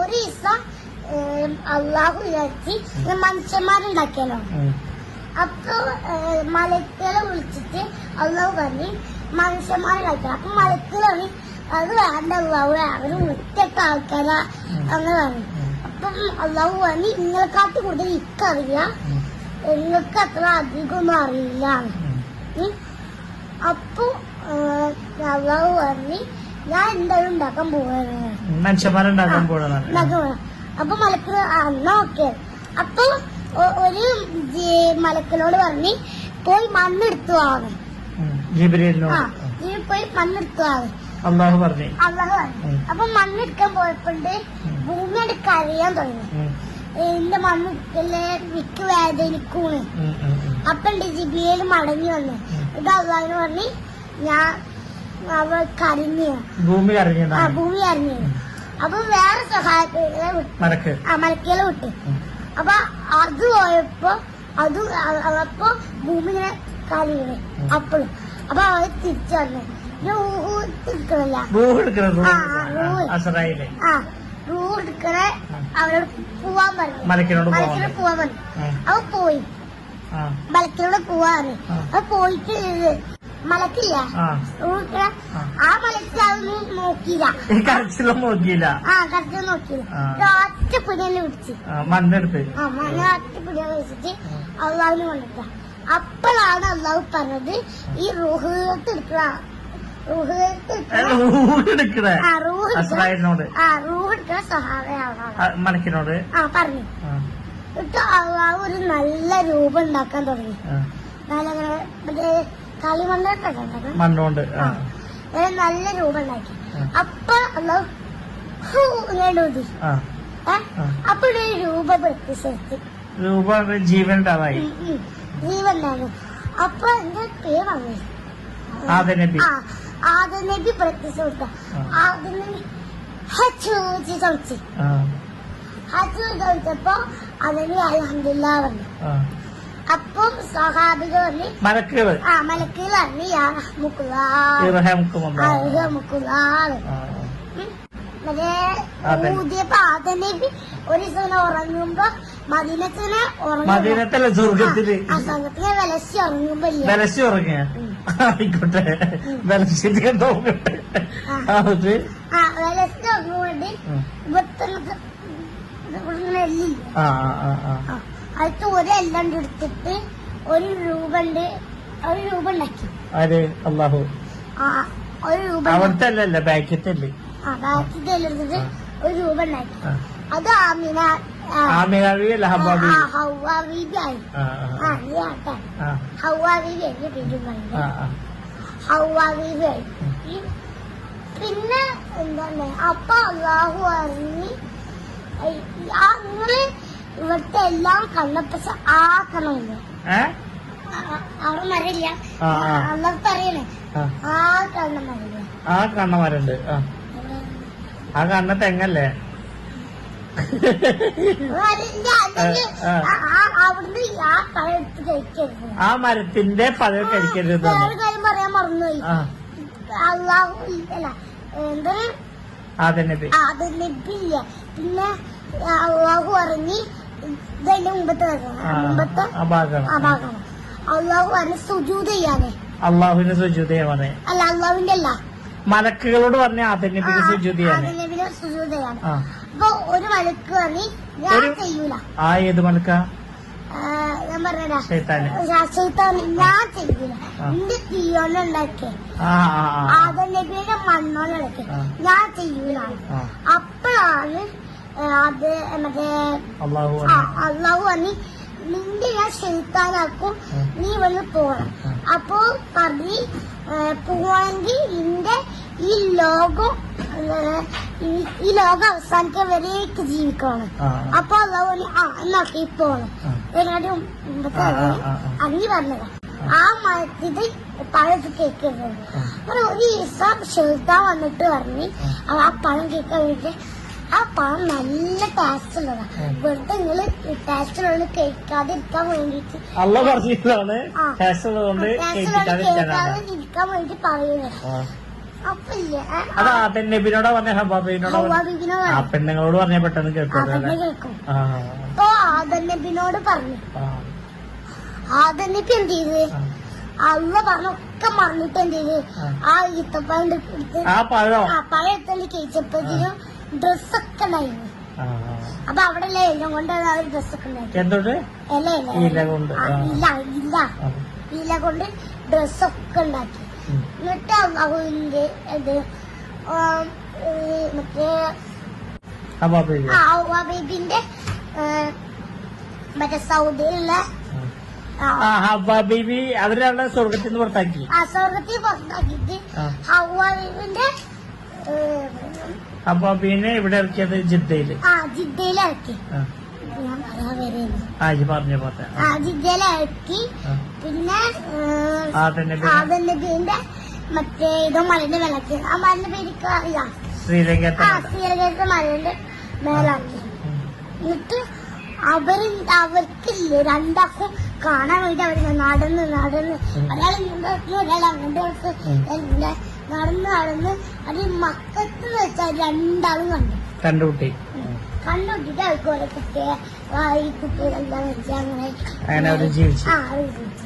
ഒരു ദിവസം അള്ളാഹു വിചാരിച്ച് മനുഷ്യന്മാരുണ്ടാക്കിയാലോ അപ്പൊ മലക്കുകളെ വിളിച്ചിട്ട് അള്ളാഹു പറഞ്ഞ് മനുഷ്യന്മാരുണ്ടാക്കിയ അപ്പൊ മലക്കുകൾ പറഞ്ഞു അത് വേണ്ട അള്ളാഹു അവർ വൃത്തിയൊക്കെ ആൾക്കാരാ അങ്ങനെ പറഞ്ഞു. അപ്പം അള്ളാഹു പറഞ്ഞു നിങ്ങളെക്കാട്ട് കൂടുതൽ ഇക്കറിയ. നിങ്ങൾക്ക് അത്ര അധികമൊന്നും അറിയില്ല. അപ്പൊ അള്ളാഹു പറഞ്ഞു ഞാൻ എന്തായാലും ഉണ്ടാക്കാൻ പോവാണ്. മനുഷ്യന്മാരുണ്ടാക്കാൻ പോണെന്നാണ് ഉണ്ടാക്കാൻ പോവാ. അപ്പൊ മലക്ക് എന്നാ ഓക്കെ. അപ്പൊ ഒരു മലക്കിനോട് പറഞ്ഞ് പോയി മണ്ണെടുത്തു വാങ്ങും ജിബിരിനോട് ആ നീ പോയി മണ്ണെടുത്തു വാങ്ങും അള്ളാഹു പറഞ്ഞു. അള്ളാഹു പറഞ്ഞു. ഉം. അപ്പൊ മണ്ണെടുക്കാൻ പോയപ്പോണ്ട് ഭൂമി ഭൂമിയോട് കരയാൻ തുടങ്ങി. എന്റെ മണ്ണെടുക്കല്ലേ വിക്ക് വേദനിക്കൂണ്. അപ്പൊ എന്റെ ജിബിയയിൽ മടങ്ങി വന്നു. ഇത് അള്ളാഹിന് പറഞ്ഞ് ഞാൻ കരഞ്ഞു. ഭൂമി ആ കറങ്ങിയതാണ് ഭൂമി കരഞ്ഞു. അപ്പൊ വേറെ സഹായത്തിനെ മലക്ക്. ആ വിട്ടു. അപ്പൊ അത് പോയപ്പോ അത് അപ്പൊ ഭൂമി ഇങ്ങനെ ഉം. അപ്പോഴും അപ്പൊ അവർ തിരിച്ചു വന്നു. പിന്നെ ഊഹു എടുക്കണില്ല. ഭൂ ആ, ആ, ആ റൂ എടുക്കണ അവരോട് പോവാൻ പറഞ്ഞു. മലക്കിനോട് പോവാൻ പറഞ്ഞു. അവ പോയി. ആ. മലക്കിനോട് പോവാറ് അവ പോയിട്ട് മലക്കില്ല. ആ. മലക്ക് അതൊന്നും നോക്കിയില്ല. ഈ നോക്കിയില്ല? ആ കറക്റ്റ് നോക്കിയില്ല. ഒറ്റ പിടിയെന്നെ പിടിച്ച്. മണ്ണെടുത്ത്. ആ മണ്ണ ഒറ്റ പിടിയെ വെച്ചിട്ട് അള്ളാവിന് കൊണ്ടിട്ട അപ്പോഴാണ് അള്ളാഹു പറഞ്ഞത് ഈ റുഹത്ത് എടുക്കുക എടുക്കണ മലക്കിനോട്. ആ പറഞ്ഞു. എന്നിട്ട് അള്ളാഹു ഒരു നല്ല രൂപം ഉണ്ടാക്കാൻ തുടങ്ങി. നല്ല കളിമണ്ണൊക്കെ മണ്ണുകൊണ്ട് നല്ല രൂപണ്ടാക്കി. അപ്പൊ ഊതി. അപ്പൊ ഒരു രൂപ പ്രത്യക്ഷത്തി രൂപ ജീവൻ ജീവനാണ് അപ്പൊ എന്റെ പേ വന്നു ആദനബി. ആദനബി ആ ആദ്യ നബി പ്രത്യക്ഷപ്പെട്ട ആ. ആദ്യ നബി ഹച്ചൂച്ചി ചോദിച്ചു. ഹച്ചു ചോദിച്ചപ്പോ അതിന് അലഹമില്ല ആ. അപ്പം സഹാബിക പറഞ്ഞു മലക്കുകൾ ആ മലക്കിൽ പറഞ്ഞു മറ്റേ ഒരു ദിവസം ഉറങ്ങുമ്പോ മദീനത്തിന് മദീനത്തല്ല സ്വർഗത്തിൽ. ആ സംഘത്തിലെ വിലസി ഉറങ്ങുമ്പോ വിലസി ഉറങ്ങിയ ആയിക്കോട്ടെ. വിലസിന്റെ നോക്കട്ടെ ആ. വിലസി ഉറങ്ങുമ്പോണ്ട് ഇവിടുത്തെ ആ ആ. ആ. ആ ഒരു എല്ലാം എടുത്തിട്ട് ഒരു രൂപണ്ട് ഒരു രൂപ ഉണ്ടാക്കി ആര്? അള്ളാഹു. ആ ഒരു രൂപ അവിടുത്തെ അല്ലല്ല ബാക്കറ്റല്ലേ ആ ബാക്കി എടുത്തിട്ട് ഒരു രൂപ ഉണ്ടാക്കി. അത് ആമിന ആ, ആമിനാവി അല്ല ആ, ആയി ആ ആ ആട്ടെ. ആ. ഹൗവ ബീബി എന്റെ പേര് ആ പറയുന്നത്. ആ ഹൗവ ബീബി ആയി. പിന്നെ എന്താണ്? അപ്പൊ അള്ളാഹു അറിഞ്ഞ് ആ നിങ്ങൾ ഇവിടുത്തെ എല്ലാം കണ്ണപ്പച്ച ആക്കണമില്ല അവിടെ മരമില്ല ആ, ആ. പറയണേ കണ്ണ മരമില്ല ആ കണ്ണമരുണ്ട് ആ. ആ കണ്ണ തെങ്ങല്ലേ? ആ, മരത്തിന്റെ പഴം കഴിക്കരുത് അതെ കാര്യം പറയാൻ മറന്നുപോയി. അള്ളാഹു അല്ല പിന്നെ അള്ളാഹു പറഞ്ഞ് ഇതെന്റെ മുമ്പത്തെ ഭാഗമാണ്. ആ മുമ്പത്തെ ആ ഭാഗമാണ്. ആ ഭാഗമാണ്. അള്ളാഹു പറഞ്ഞ് സുജൂത് ചെയ്യാനേ. അള്ളാഹുവിന് സുജൂതയാണ് അല്ല അള്ളാഹുവിന്റെ അല്ല. മലക്കുകളോട് പറഞ്ഞ ആദ നബിക്ക് സുജൂതയാണ് നബിനെ സുജൂത് ആ. അപ്പൊ ഒരു മലക്ക് പറഞ്ഞ് ഞാൻ ചെയ്യൂല. ആ ഏത് മലക്ക? ഞാൻ പറഞ്ഞ ഞാൻ ചെയ്യൂല. എന്റെ. ഞാൻ ആ, അത് മറ്റേ അള്ളാഹു പറഞ്ഞു. നിന്റെ ഞാൻ ശൈത്താനാക്കും നീ വന്ന് പോണം. അപ്പോ പറഞ്ഞ് പോവാണെങ്കിൽ നിന്റെ ഈ ലോകം ഈ- ലോകം അവസാനിക്കാൻ വരേക്ക് ജീവിക്കണം അപ്പൊ അള്ളാഹു ആ എന്നാക്കി പോണം. എങ്ങാട്ടും മുമ്പത്തെ ആ, ആ, ആ, ആ. അങ്ങി പറഞ്ഞതാ ആ മരത്തിത് പഴത്ത് കേൾക്കരുത് ആ. ഒരു ദിവസം ഷെയ്ത്താൻ വന്നിട്ട് പറഞ്ഞ് ആ. ആ പഴം കേൾക്കാൻ വേണ്ടി ആ പഴം നല്ല ടേസ്റ്റ് ഉള്ളതാ വെറുതെ നിങ്ങൾ ടേസ്റ്റ് ഉള്ളത് കേൾക്കാതിരിക്കാൻ വേണ്ടിട്ട് പറഞ്ഞതാണ്. ടേസ്റ്റ് ഉള്ളതുകൊണ്ട് ഇരിക്കാൻ വേണ്ടി പറയുന്നത് അത് ആദൻ നബിനോടാ പറഞ്ഞ ഹബാബിനോടാ ആ പറഞ്ഞു. പെണ്ണുങ്ങളോട് പറഞ്ഞ പെട്ടെന്ന് കേൾക്കും അല്ലേ? അപ്പൊ പറഞ്ഞു. ആ. ആദൻ നബി എന്ത് ചെയ്ത്? അന്ന് പറഞ്ഞൊക്കെ മറന്നിട്ട് എന്ത് ചെയ്ത്? ആ. ഈത്തപ്പഴം എടുത്ത് ആ പഴം. ആ പഴം കഴിച്ചപ്പോഴത്തേനും ഡ്രസ്സൊക്കെ ഉണ്ടായിരുന്നു. അപ്പൊ അവിടെ ഇല കൊണ്ട് ഡ്രസ്സൊക്കെ ഉണ്ടായിരുന്നു ഇല്ല ഇല ഇല. കൊണ്ട്. ഇല ഡ്രസ്സൊക്കെ ഉണ്ടാക്കി. എന്നിട്ട് അവന്റെ ഇത് മറ്റേ ഹബാബി ആ ഔവ ബേബിന്റെ ഏ, മറ്റേ സൗദിയിലുള്ള ഹബാബിബി അവരവിടെ സ്വർഗത്തിൽ നിന്ന് പുറത്താക്കി ആ സ്വർഗത്തിൽ പുറത്താക്കിയിട്ട് ആ. ഹൗവ പിന്നെ ഇവിടെ ഇറക്കിയത് ജിദ്ദയിൽ. ആ ഇറക്കി. പറഞ്ഞ ഇറക്കി. പിന്നെ മറ്റേ ഇതോ മലന്റെ വിളക്ക്. ആ മലന്റെ പേര് അറിയാം ശ്രീലങ്കത്തെ ശ്രീലങ്കത്തെ മലന്റെ. മേലാക്കി. എന്നിട്ട് അവർ അവർക്കില്ലേ രണ്ടാക്കും കാണാൻ വേണ്ടി അവർ നടന്ന് നടന്ന്. ഒരാൾ ഇങ്ങോട്ട് ഒരാൾ അങ്ങോട്ട് നടന്ന് നടന്ന് അത് മക്കത്ത് വെച്ചാൽ രണ്ടാളും കണ്ടു. കണ്ടുകൂട്ടി കണ്ടുപിടിച്ചിട്ട് അവർക്ക് ഓരോ കുട്ടിയെ ആ, കുട്ടികൾ എന്താ വെച്ചാൽ അങ്ങനെ അങ്ങനെ അവർ ജീവിച്ചു. ആ അവർ ജീവിച്ചു.